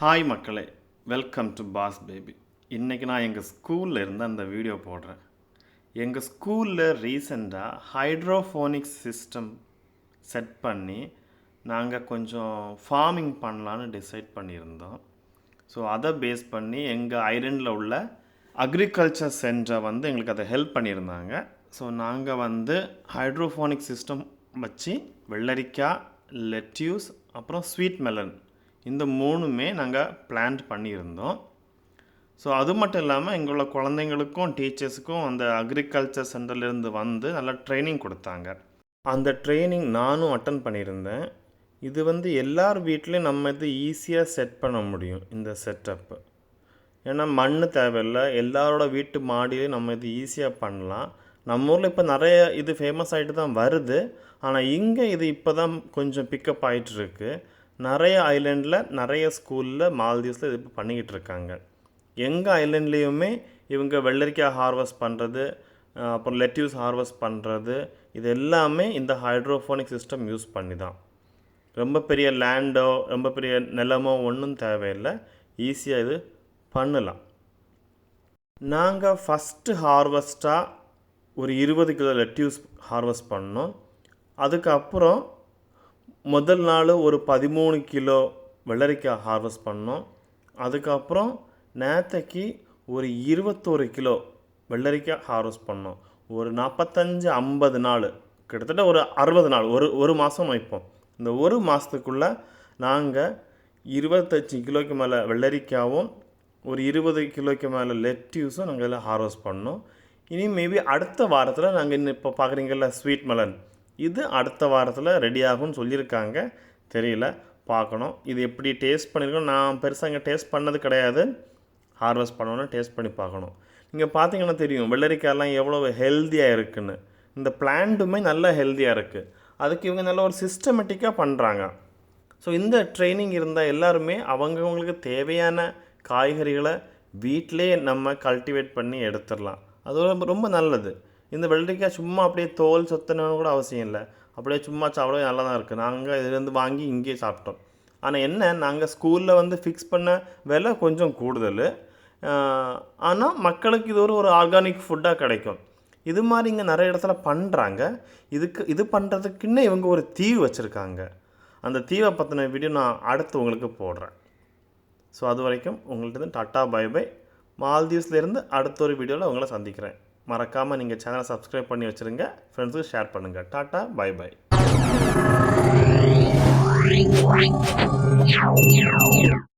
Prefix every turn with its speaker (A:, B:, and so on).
A: Hi மக்களே. Welcome to pass baby இன்றைக்கி நான் எங்கள் ஸ்கூலில் இருந்து அந்த வீடியோ போடுறேன். எங்கள் ஸ்கூலில் ரீசெண்டாக ஹைட்ரோஃபோனிக்ஸ் சிஸ்டம் செட் பண்ணி நாங்கள் கொஞ்சம் ஃபார்மிங் பண்ணலான்னு டிசைட் பண்ணியிருந்தோம். ஸோ அதை பேஸ் பண்ணி எங்கள் ஐலண்டில் உள்ள அக்ரிகல்ச்சர் சென்டர் வந்து எங்களுக்கு அதை ஹெல்ப் பண்ணியிருந்தாங்க. ஸோ நாங்கள் வந்து ஹைட்ரோஃபோனிக் சிஸ்டம் வச்சு வெள்ளரிக்காய் லெட்யூஸ் அப்புறம் ஸ்வீட் மெலன் இந்த மூணுமே நாங்கள் பிளான் பண்ணியிருந்தோம். ஸோ அது மட்டும் இல்லாமல் எங்களோட குழந்தைங்களுக்கும் டீச்சர்ஸுக்கும் அந்த அக்ரிகல்ச்சர் சென்டர்லேருந்து வந்து நல்லா ட்ரைனிங் கொடுத்தாங்க. அந்த ட்ரைனிங் நானும் அட்டன் பண்ணியிருந்தேன். இது வந்து எல்லார் வீட்லேயும் நம்ம இது ஈஸியாக செட் பண்ண முடியும் இந்த செட்டப்பு ஏன்னா மண் தேவையில்லை எல்லாரோட வீட்டு மாடியிலையும் நம்ம இது ஈஸியாக பண்ணலாம். நம்ம ஊரில் இப்போ நிறைய இது ஃபேமஸ் ஆகிட்டு தான் வருது. ஆனால் இங்கே இது இப்போ தான் கொஞ்சம் பிக்கப் ஆகிட்டுருக்கு நிறைய ஐலண்டில் நிறைய ஸ்கூலில் மால்தீவ்ஸில் இது இப்போ பண்ணிக்கிட்டு இருக்காங்க. எங்கள் ஐலண்ட்லேயுமே இவங்க வெள்ளரிக்காய் ஹார்வெஸ்ட் பண்ணுறது அப்புறம் லெட்யூஸ் ஹார்வெஸ்ட் பண்ணுறது இது எல்லாமே இந்த ஹைட்ரோஃபோனிக் சிஸ்டம் யூஸ் பண்ணி தான் ரொம்ப பெரிய லேண்டோ ரொம்ப பெரிய நிலமோ ஒன்றும் தேவையில்லை. ஈஸியாக இது பண்ணலாம். நாங்கள் ஃபஸ்ட்டு ஹார்வெஸ்ட்டாக ஒரு இருபது கிலோ லெட்யூஸ் ஹார்வெஸ்ட் பண்ணோம். அதுக்கப்புறம் முதல் நாள் ஒரு பதிமூணு கிலோ வெள்ளரிக்காய் ஹார்வெஸ்ட் பண்ணோம். அதுக்கப்புறம் நேற்றைக்கு ஒரு இருபத்தோரு கிலோ வெள்ளரிக்காய் ஹார்வெஸ்ட் பண்ணோம். ஒரு நாற்பத்தஞ்சு ஐம்பது நாள் கிட்டத்தட்ட ஒரு அறுபது நாள் ஒரு ஒரு மாதம் வைப்போம். இந்த ஒரு மாதத்துக்குள்ளே நாங்கள் இருபத்தஞ்சி கிலோக்கு மேலே வெள்ளரிக்காவும் ஒரு இருபது கிலோக்கு மேலே லெட்யூஸும் நாங்கள் எல்லாம் ஹார்வெஸ்ட் பண்ணோம். இனி மேபி அடுத்த வாரத்தில் நாங்கள் இன்னும் இப்போ பார்க்குறீங்கல்ல ஸ்வீட் மெலன். இது அடுத்த வாரத்தில் ரெடி ஆகும்னு சொல்லியிருக்காங்க. தெரியல. பார்க்கணும். இது எப்படி டேஸ்ட் பண்ணியிருக்கோம் நான் பெருசாக இங்கே டேஸ்ட் பண்ணது கிடையாது. ஹார்வெஸ்ட் பண்ணோன்னா டேஸ்ட் பண்ணி பார்க்கணும். நீங்கள் பார்த்தீங்கன்னா தெரியும். வெள்ளரிக்காயெல்லாம் எவ்வளோ ஹெல்த்தியாக இருக்குதுன்னு இந்த பிளான்ட்டுமே நல்லா ஹெல்த்தியாக இருக்குது அதுக்கு இவங்க நல்ல ஒரு சிஸ்டமேட்டிக்காக பண்ணுறாங்க ஸோ இந்த ட்ரைனிங் இருந்தால் எல்லாருமே அவங்கவுங்களுக்கு தேவையான காய்கறிகளை வீட்டிலே நம்ம கல்டிவேட் பண்ணி எடுத்துடலாம். அது ரொம்ப ரொம்ப நல்லது. இந்த வெள்ளரிக்காய் சும்மா அப்படியே தோல் சொத்தணும்னு கூட அவசியம் இல்லை. அப்படியே சும்மா சாப்பிடவே நல்லா தான் இருக்குது நாங்கள் இதுலேருந்து வாங்கி இங்கேயே சாப்பிட்டோம். ஆனால் என்ன நாங்கள் ஸ்கூலில் வந்து ஃபிக்ஸ் பண்ண விலை கொஞ்சம் கூடுதல். ஆனால் மக்களுக்கு இது ஒரு ஒரு ஆர்கானிக் ஃபுட்டாக கிடைக்கும். இது மாதிரி இங்கே நிறைய இடத்துல பண்ணுறாங்க இதுக்கு இது பண்ணுறதுக்குன்னே இவங்க ஒரு தீவு வச்சுருக்காங்க. அந்த தீவை பற்றின வீடியோ நான் அடுத்து உங்களுக்கு போடுறேன். ஸோ அது வரைக்கும் உங்கள்கிட்ட டாட்டா பை பை. மால்தீவ்ஸ்லேருந்து அடுத்த ஒரு வீடியோவில் உங்களை சந்திக்கிறேன். மறக்காமல் நீங்கள் சேனலை சப்ஸ்கிரைப் பண்ணி வச்சுருங்க. ஃப்ரெண்ட்ஸுக்கு ஷேர் பண்ணுங்கள் டாட்டா பை பை